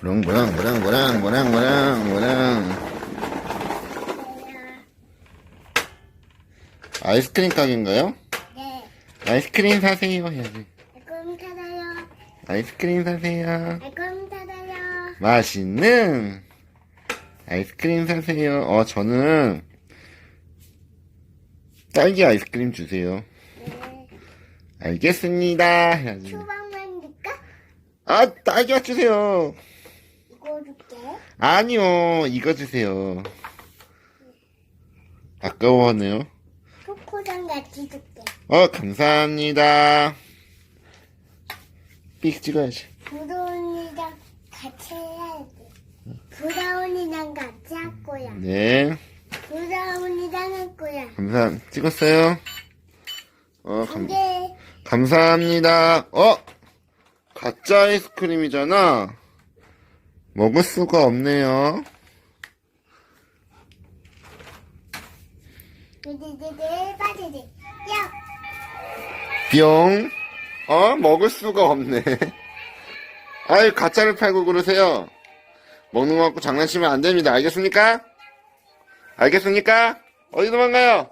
무랑무랑 무랑무랑 무랑무랑 무랑 아이스크림 가게인가요? 네. 아이스크림 사세요 해야지 알콩 타다요. 아이스크림 사세요 알콩 타다요. 맛있는 아이스크림 사세요 어 저는 딸기 아이스크림 주세요 네. 알겠습니다 해야지 초밥만 줄까? 아 딸기맛 주세요 줄게. 아니요 이거 주세요 아까워하네요 초코랑 같이 줄게. 어 감사합니다 삑 찍어야지 브라운이랑 같이 해야지. 브라운이랑 같이 할 거야. 네 브라운이랑 할 거야. 감사 찍었어요 어 감, 감사합니다 어 가짜 아이스크림이잖아 먹을 수가 없네요 뿅. 어? 먹을 수가 없네. 아이, 가짜를 팔고 그러세요. 먹는 거 갖고 장난치면 안 됩니다. 알겠습니까? 알겠습니까? 어디 도망가요?